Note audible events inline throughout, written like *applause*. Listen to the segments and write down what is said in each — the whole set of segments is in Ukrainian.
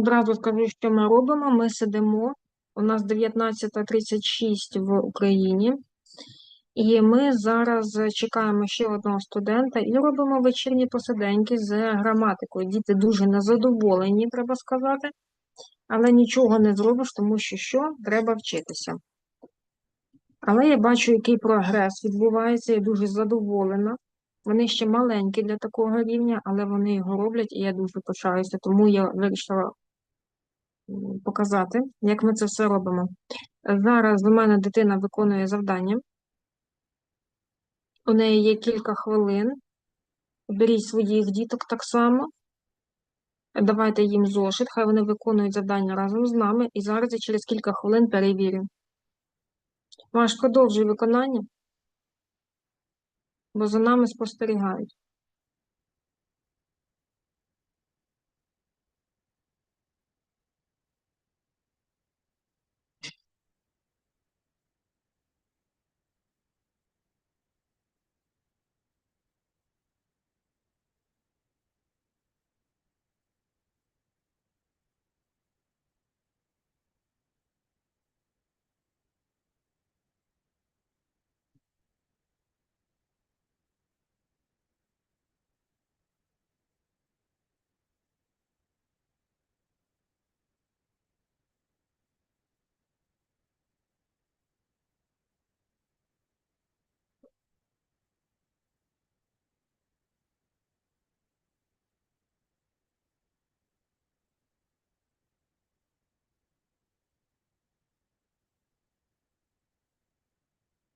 Одразу скажу, що ми робимо. Ми сидимо. У нас 19.36 в Україні. І ми зараз чекаємо ще одного студента і робимо вечірні посиденьки з граматикою. Діти дуже незадоволені, треба сказати, але нічого не зробиш, тому що що? Треба вчитися. Але я бачу, який прогрес відбувається, я дуже задоволена. Вони ще маленькі для такого рівня, але вони його роблять, і я дуже пишаюся, тому я вирішила показати, як ми це все робимо. Зараз у мене дитина виконує завдання. У неї є кілька хвилин. Беріть своїх діток так само. Давайте їм зошит, хай вони виконують завдання разом з нами. І зараз я через кілька хвилин перевірю. Маш, продовжуй виконання, бо за нами спостерігають.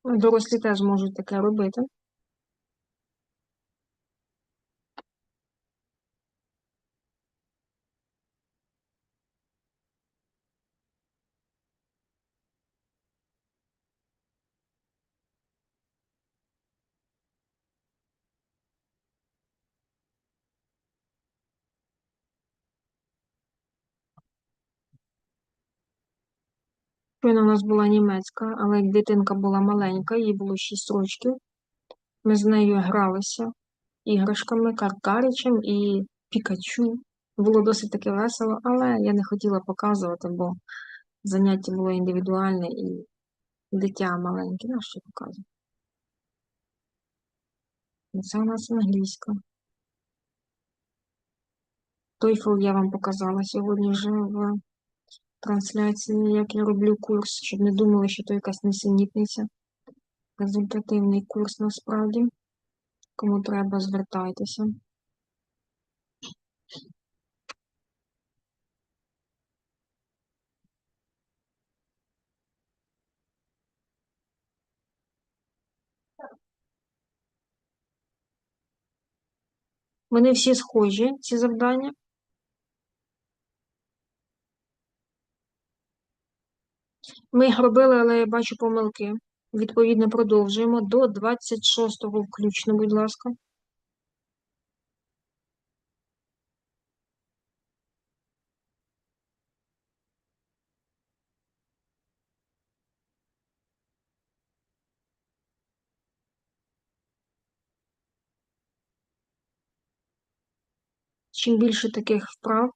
Дорослі теж можуть таке робити. Щойно у нас була німецька, але як дитинка була маленька, їй було 6 років. Ми з нею гралися іграшками, каркаричем і пікачу. Було досить таки весело, але я не хотіла показувати, бо заняття було індивідуальне і дитя маленьке. Ну, що показувати. Це у нас англійська. TOEFL я вам показала сьогодні вже в трансляції, як я роблю курс, щоб не думали, що то якась несенітниця. Результативний курс насправді. Кому треба, звертайтеся. Вони всі схожі, ці завдання. Ми їх робили, але я бачу помилки. Відповідно, продовжуємо до 26-го включно, будь ласка. Чим більше таких вправ,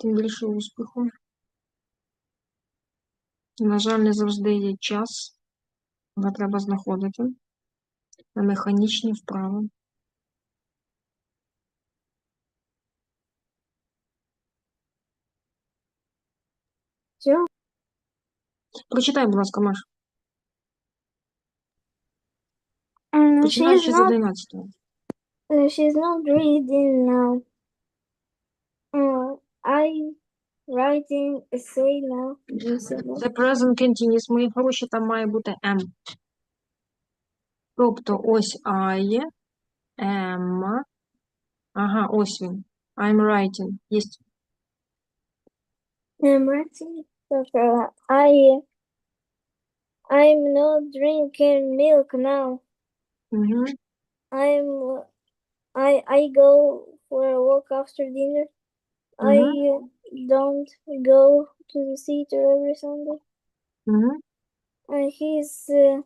тим більше успіху. На жаль, не завжди є час, але треба знаходити на механічні вправи. Все? Прочитай, будь ласка, Маш. Um, Починаючи з 11-го. uh, she's not reading now. Uh, I writing essay now. The present continuous, мої гроші, там має бути M. Тобто ось I, am. Ага, ось він. I'm writing. Єсть. I'm writing. Uh, I I'm not drinking milk now. Угу. I'm I I go for a walk after dinner. Mm-hmm. I don't go to the theater every Sunday. Mm-hmm. And he's uh,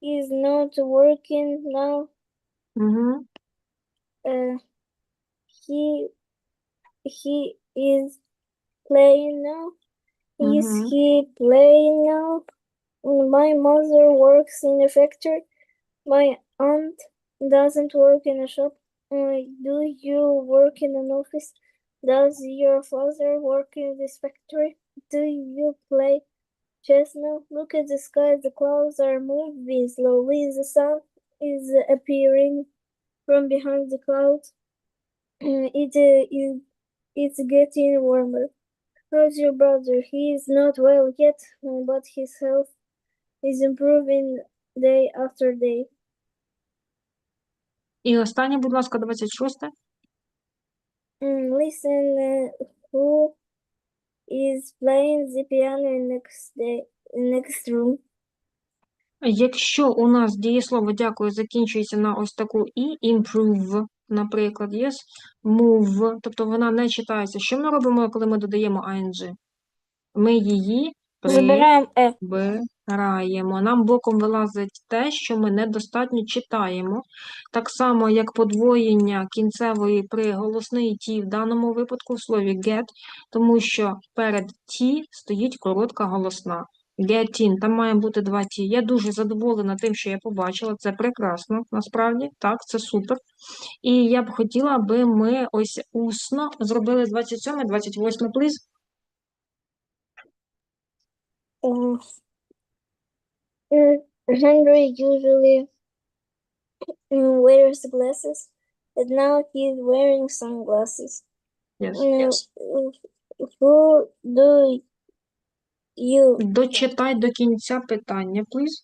he's not working now. Mm-hmm. Uh, he he is playing now. Is mm-hmm. he playing now? My mother works in a factory. My aunt doesn't work in a shop. Do you work in an office? Does your father work in this factory? Do you play chess now? Look at the sky. The clouds are moving slowly. The sun is appearing from behind the clouds. *clears throat* Uh, it's getting warmer. How's your brother? He is not well yet, but his health is improving day after day. І останнє, будь ласка, 26. Mm, listen, uh, who is playing the piano in next day, next room? Якщо у нас дієслово дякую закінчується на ось таку і improve, наприклад, yes, move, тобто вона не читається. Що ми робимо, коли ми додаємо ing? Ми її Забираємо е. прибираємо. Нам боком вилазить те, що ми недостатньо читаємо. Так само, як подвоєння кінцевої приголосної ті в даному випадку в слові get, тому що перед ті стоїть коротка голосна. Getting, там має бути два ті. Я дуже задоволена тим, що я побачила. Це прекрасно, насправді. Так, це супер. І я б хотіла, аби ми ось усно зробили 27, 28, please. Uh, uh, Henry usually uh, wears glasses, but now he's wearing sunglasses. Yes. Uh, Who do you Дочитай до кінця питання, please.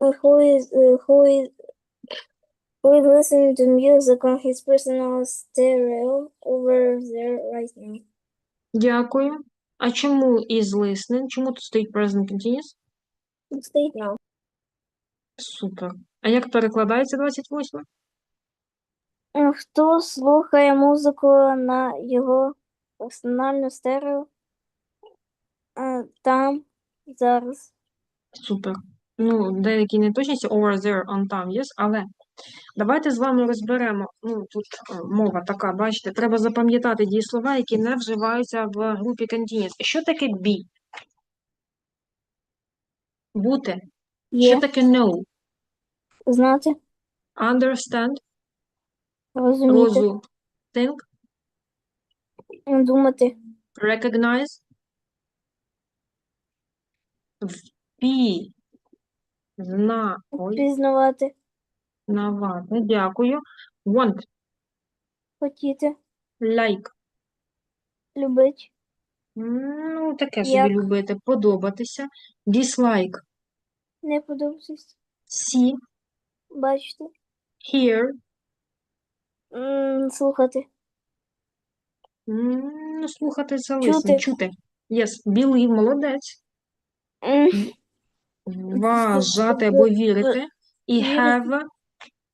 Uh, who is uh, who is who is listening to music on his personal stereo over there right now? Дякую. А чому is listening? Чому тут стоїть present continuous? Стоїть now. Супер. А як перекладається 28? Е, Хто слухає музику на його персональну стерео? Е, Там зараз. Супер. Ну, деякі неточності over there, on там, yes, але давайте з вами розберемо. Ну, тут е, мова така, бачите, треба запам'ятати дієслова, які не вживаються в групі continuous. Що таке be? Бути. Що таке know? знати, Understand, розуміти, розум, think, думати, recognize, впі, зна, ой, пізнавати, навати, дякую, want, хотіти, like, любити, ну, таке собі Як? любити, подобатися, dislike, не подобатись, see, бачити, hear, м, слухати, м, ну, слухати це Чути. лисне, чути, yes, believe, молодець, м, вважати або вірити, і Вірити. have,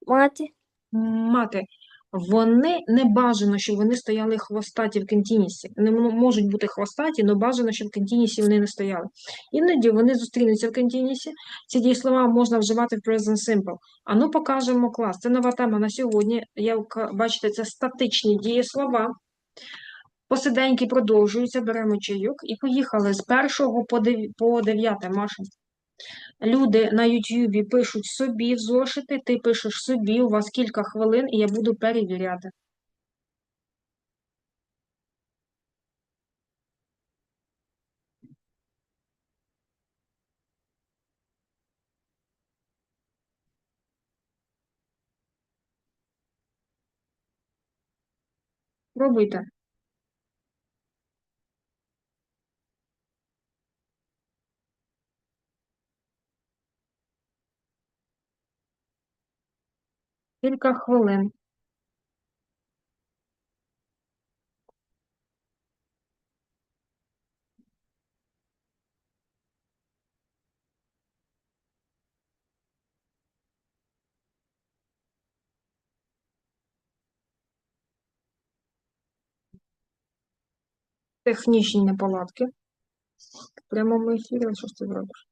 мати, мати. Вони не бажано, щоб вони стояли хвостаті в континісі. Вони можуть бути хвостаті, але бажано, щоб в континісі вони не стояли. Іноді вони зустрінуться в континісі. Ці дієслова можна вживати в present simple. А ну покажемо клас. Це нова тема на сьогодні. Як бачите, це статичні дієслова. Посиденьки продовжуються, беремо чайок і поїхали з першого по дев'яте, Маша. Люди на Ютубі пишуть собі в зошити, ти пишеш собі, у вас кілька хвилин, і я буду перевіряти. Пробуйте. Кілька хвилин. Технічні неполадки. В прямому ефірі, що ти зробиш?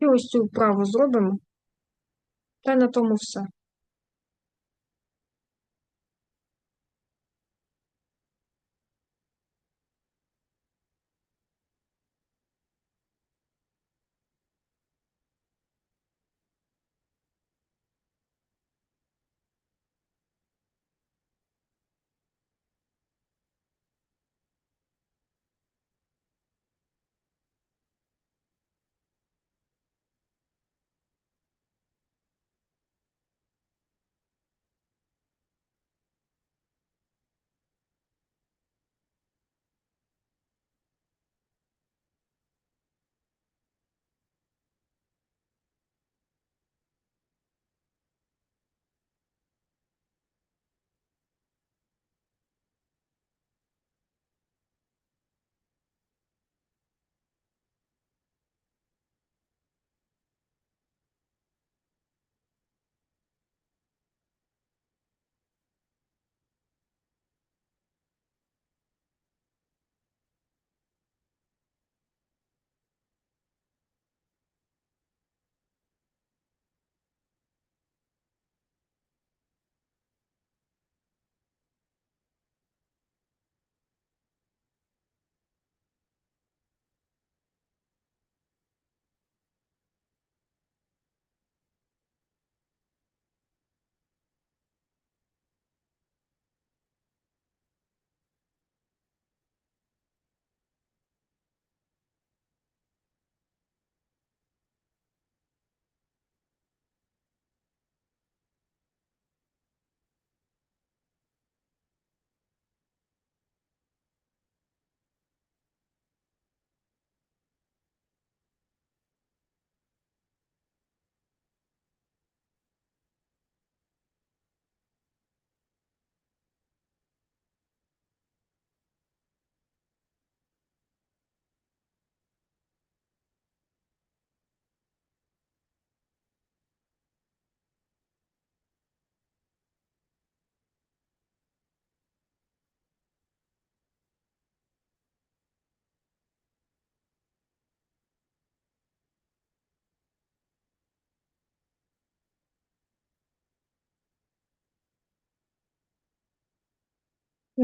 І ось цю вправу зробимо. Та на тому все.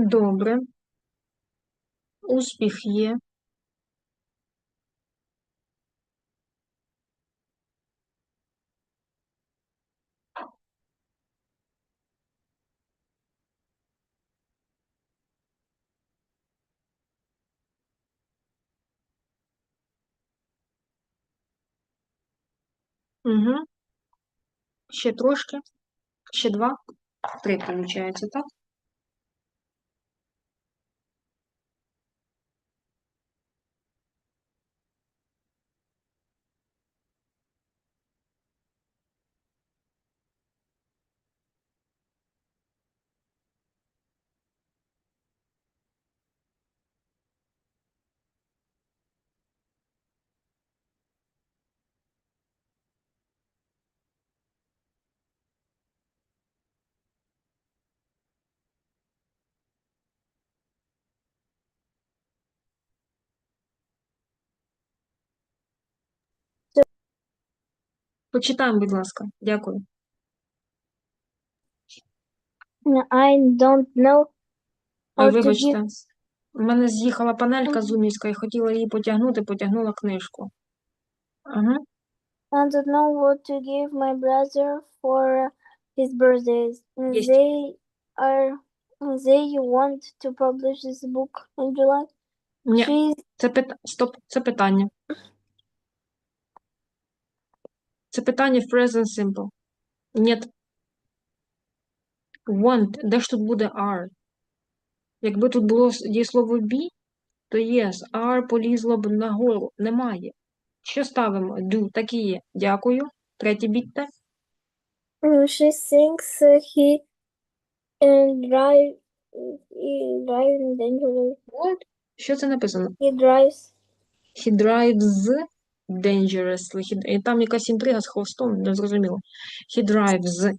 Добре. Успіх є. Угу. Ще трошки. Ще два. Три, виходить, так? Почитаємо, будь ласка. Дякую. I don't know how to вибачте. give У мене з'їхала панелька зумівська і хотіла її потягнути, потягнула книжку. Ага. I don't know what to give my brother for his birthday. Есть. They are they want to publish this book in July. Ні, She's це питання. Стоп, це питання. Це питання в present simple. Ні. Want. Де ж тут буде are? Якби тут було дієслово be, то yes, are полізло б нагору. Немає. Що ставимо? Do. Так і є. Дякую. Третє бітте. uh, she thinks he and drive driving dangerous. What? Що це написано? He drives He drives dangerously. He... І там якась інтрига з хвостом, не зрозуміло. He drives.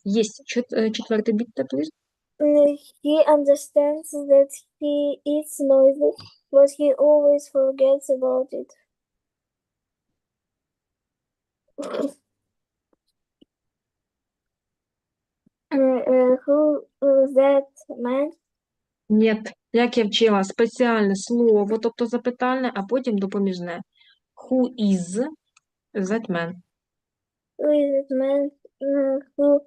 Чет- е, Четверте please. Uh, he understands that he eats noisy, but he always forgets about it. *coughs* Uh, uh, who is that man? Ні, як я вчила, спеціальне слово, тобто запитальне, а потім допоміжне. Who is that man? Who is that man who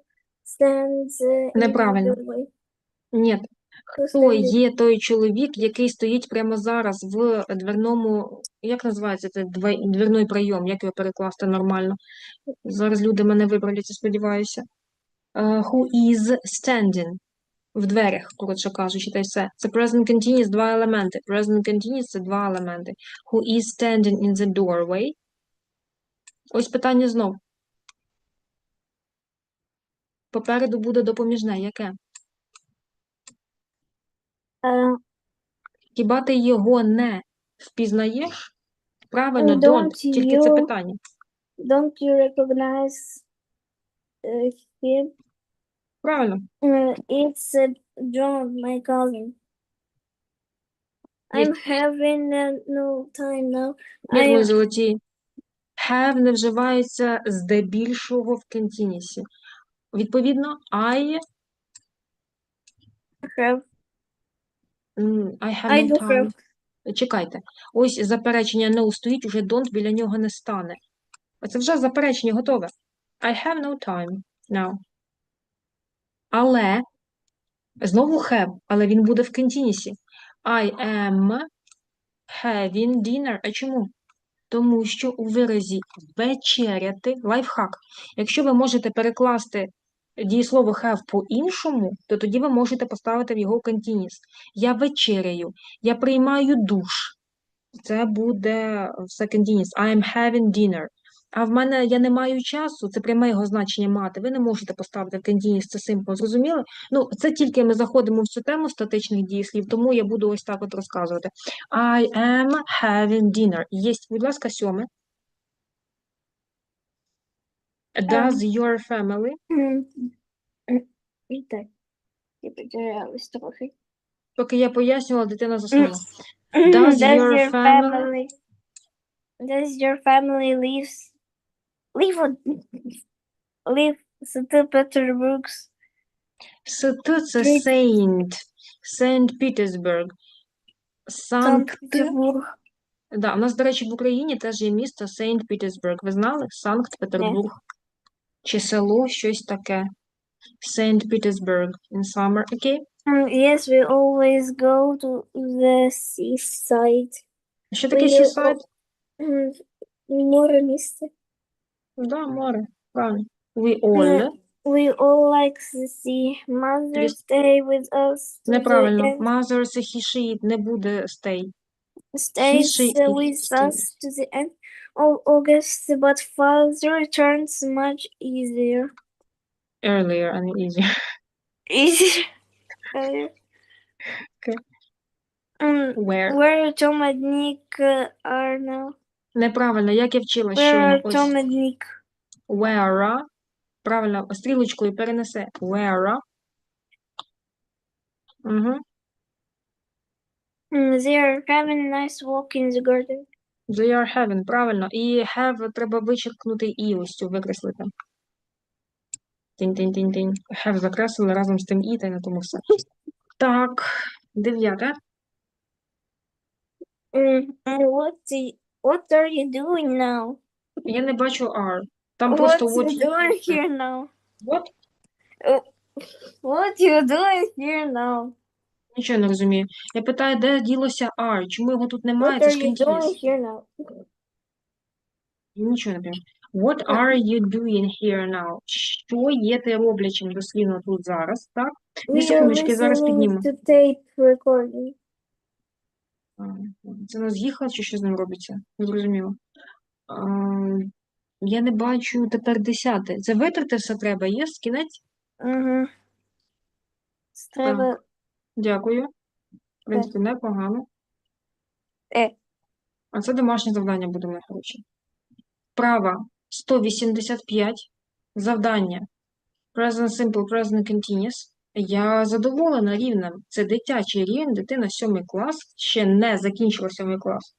stands uh, in the Неправильно. doorway? Ні, Who хто stands є той чоловік, який стоїть прямо зараз в дверному, як називається це две- дверний прийом, як його перекласти нормально? Зараз люди мене виправляться, сподіваюся. Е, Who is standing? В дверях, коротше кажучи, та й все. Це present continuous два елементи. Present continuous це два елементи. Who is standing in the doorway? Ось питання знов. Попереду буде допоміжне. Яке? uh, Хіба ти його не впізнаєш? Правильно, Don't don't. Тільки це питання. don't you recognize uh, him? Правильно. It's John, my cousin. I'm having no time now. Ми золоті. Have не вживається здебільшого в континісі. Відповідно, I, have I have I no do time. have Чекайте. Ось заперечення no стоїть, уже don't біля нього не стане. Оце вже заперечення готове. I have no time now. Але, знову have, але він буде в континісі. I am having dinner. А чому? Тому що у виразі вечеряти, лайфхак, якщо ви можете перекласти дієслово have по-іншому, то тоді ви можете поставити в його континіс. Я вечеряю, я приймаю душ. Це буде все континіс. I am having dinner. А в мене я не маю часу, це пряме його значення мати. Ви не можете поставити в континіс, це симпл. Зрозуміли? Ну, це тільки ми заходимо в цю тему статичних дієслів, тому я буду ось так от розказувати. I am having dinner. Єсть, будь ласка, сьоме. Does your family? М, І так, я потерялась трохи. Поки я пояснювала, дитина заснула. Does your family Does your family lives on live St. Petersburg's Ст це. Saint. Saint Petersburg. Санкт. Санкт-Петербург? Да, у нас, до речі, в Україні теж є місто Сейнт Петербург. Ви знали? Санкт-Петербург. Чи село, щось таке. Saint Petersburg in summer. Окей? Mm, Yes, we always go to the seaside. Що таке seaside? Море місце. Да, море. Правильно. We all. We all like the sea. Mother Ліс- stay with us to the Неправильно. end. Mother це he, she, it не буде stay. Stays she- uh, with stay. us to the end of August, but father returns much easier. Earlier and easier. *laughs* Easier. Uh, Okay. um, Where? where Tom and Nick uh, are now? Неправильно. Як я вчила are Ось. Tom and Where. Правильно, стрілочкою перенесе. Where. Угу. Mm, they are having a nice walk in the garden. They are having, правильно. І have треба вичеркнути і ось цю викреслити. Тінь-тінь-тінь-тінь. Have закреслили разом з тим і, та й на тому все. Так, дев'яте. Mm, what the, what are you doing now? Я не бачу are. Там What просто you what doing here now? What? What you doing here now? Нічого не розумію. Я питаю, де ділося are? Чому його тут немає? What Це are ж you doing here now? Нічого не розумію. What are you doing here now? Що є ти роблячим дослівно тут зараз, так? Дві секундочки, зараз listening підніму. to tape recording. Це нас з'їхало, чи що з ним робиться? Не зрозуміло. Я не бачу тепер десяте. Це витерти все треба, є? Кінець? Угу. Треба Дякую. В принципі, непогано. Е. А це домашнє завдання буде, моє хороші. Права 185. Завдання. Present simple, present continuous. Я задоволена рівнем. Це дитячий рівень, дитина 7 клас, ще не закінчила 7 клас.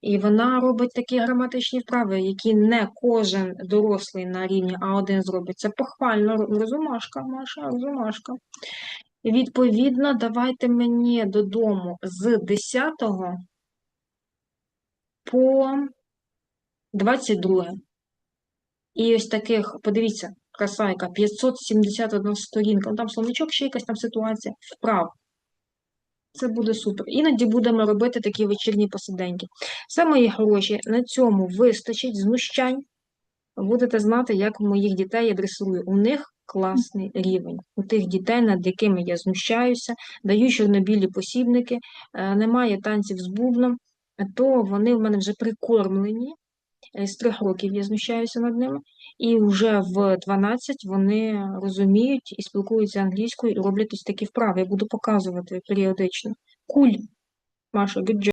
І вона робить такі граматичні вправи, які не кожен дорослий на рівні А1 зробить. Це похвально, розумашка, Маша, розумашка. І Відповідно, давайте мені додому з 10 по 22. І ось таких, подивіться, красайка, 571 сторінка. Ну, Там словничок, ще якась там ситуація. Вправ. Це буде супер. Іноді будемо робити такі вечірні посиденьки. Все, мої хороші, на цьому вистачить знущань. Будете знати, як моїх дітей я дресирую. У них класний рівень. У тих дітей, над якими я знущаюся, даю чорнобілі посібники, е, немає танців з бубном, то вони в мене вже прикормлені. Е, З трьох років я знущаюся над ними, і вже в 12 вони розуміють і спілкуються англійською, і роблять ось такі вправи. Я буду показувати періодично. Куль, Маша, good job.